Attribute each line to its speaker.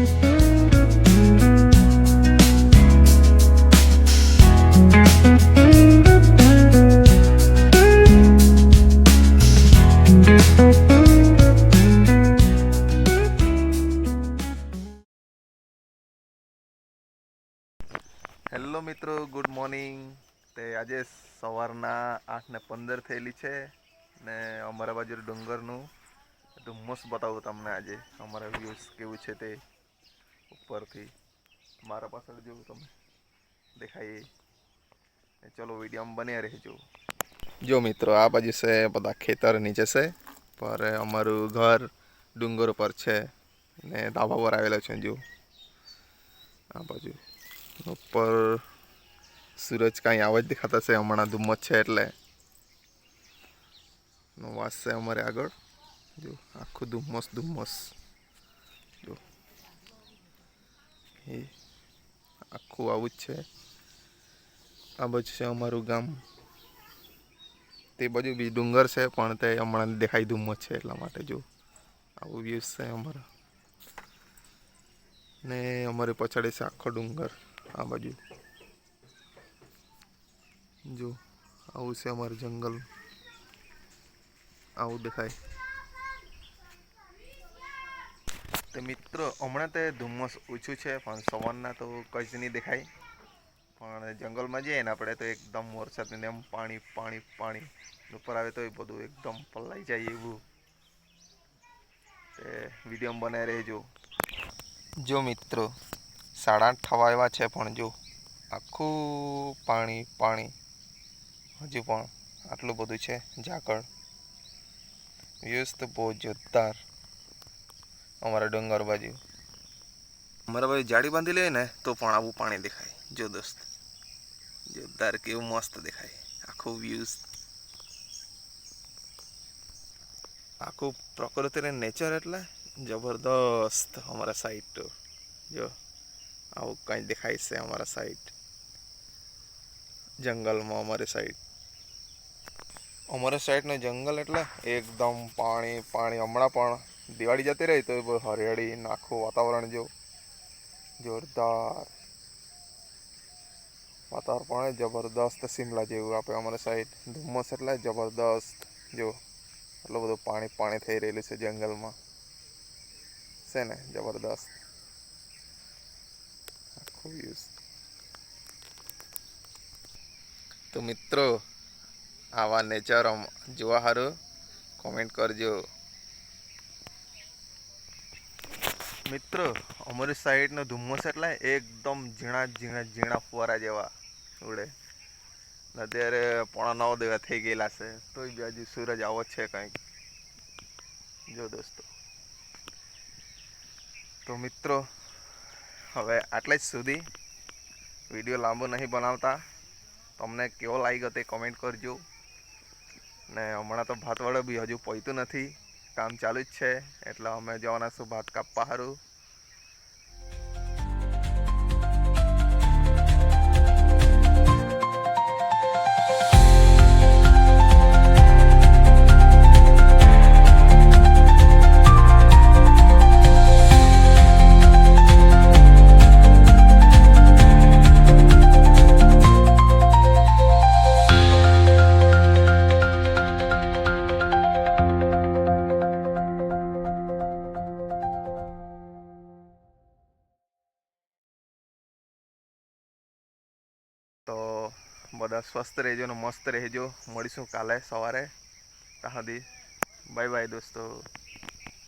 Speaker 1: Hello મિત્રો, good morning. તે આજે સવારના આઠ ને પંદર થયેલી છે ને અમારા બાજુ ડુંગરનું. ધુમ્મસ બતાવું તમને આજે. અમારા વ્યૂઝ કેવું છે તે. ઉપરથી મારા પાછળ જો તમે દેખાય એ. ચલો વિડીયોમાં બન્યા રહેજો. જો મિત્રો, આ બાજુ છે બધા ખેતર, નીચે છે. પર અમારું ઘર ડુંગર ઉપર છે. ને ધાબા પર આવેલો છે જો. આ બાજુ. ઉપર સૂરજ કાંઈ આવા જ દેખાતા છે, હમણાં ધુમ્મસ છે એટલે. નો વાસ છે અમારે આગળ. જો, આખું ધુમ્મસ ધુમ્મસ જો એ આખું આવું જ છે. આ બાજુ છે અમારું ગામ. તે બાજુ બી ડુંગર છે, પણ તે હમણાં દેખાય ધુમ્મસ છે એટલા માટે જો. આવું વ્યૂઝ છે અમારા. ને અમારી પછાડી છે આખો ડુંગર, આ બાજુ. જો, આવું છે અમારું જંગલ. આવું દેખાય. તે મિત્રો, હમણાં તે ધુમ્મસ ઓછું છે, પણ સવારના તો કંઈ જ નહીં દેખાય. પણ જંગલમાં જઈએ ને આપણે તો એકદમ વરસાદની એમ પાણી પાણી પાણી. ઉપર આવે તો એ બધું એકદમ પલાઈ જાય એવું. તે વીડિયો બનાવી રહેજો. જો મિત્રો, સાડા આઠ થવા એવા છે પણ જો, આખું પાણી પાણી. હજુ પણ આટલું બધું છે ઝાકળ. વ્યૂઝ બહુ જોરદાર. અમારા ડુંગર બાજુ. અમારા બાજુ જાળી બાંધી લઈએ ને તો પણ આવું પાણી દેખાય. જો દોસ્ત જોરદાર કેવું મસ્ત દેખાય. આખું વ્યૂઝ આખું પ્રકૃતિને નેચર એટલે જબરદસ્ત અમારા સાઈડ તો જો, આવું કંઈ દેખાય છે અમારા સાઈડ જંગલમાં અમારી સાઈડ અમારા સાઈડનું જંગલ એટલે એકદમ પાણી પાણી હમણાં પણ દિવાળી જતી રહી તો હરિયાળી આખું વાતાવરણ જો જોરદાર. વાતાવરણ પણ જબરદસ્ત શિમલા જેવું. આપે અમારે સાઈડ ધુમ્મસ એટલે જબરદસ્ત. જો એટલું બધું પાણી પાણી થઈ રહેલું છે જંગલમાં. છે ને, જબરદસ્ત. આખું તો મિત્રો, આવા નેચર જોવા સારું. કોમેન્ટ કરજો. મિત્રો, અમારી સાઈડનો ધુમ્મસ એટલે એકદમ ઝીણા ઝીણા ઝીણા ફુવારા જેવા ઉડે. અત્યારે પોણા નવ દેવા થઈ ગયેલા છે, તોય બી હજુ સૂરજ આવો છે કંઈક. જો દોસ્તો. તો મિત્રો, હવે આટલે જ સુધી. વીડિયો લાંબો નહીં બનાવતા. તમને કેવો લાગ્યો તે કોમેન્ટ કરજો. ને હમણાં તો ભાતવાળો બી હજુ પહોંચ્યું નથી. કામ ચાલુ જ છે. એટલે અમે જવાના છું ભાત કાપવા સારું તો બધા સ્વસ્થ રહેજો ને મસ્ત રહેજો. મળીશું કાલે સવારે. ત્યાં સુધી બાય બાય દોસ્તો.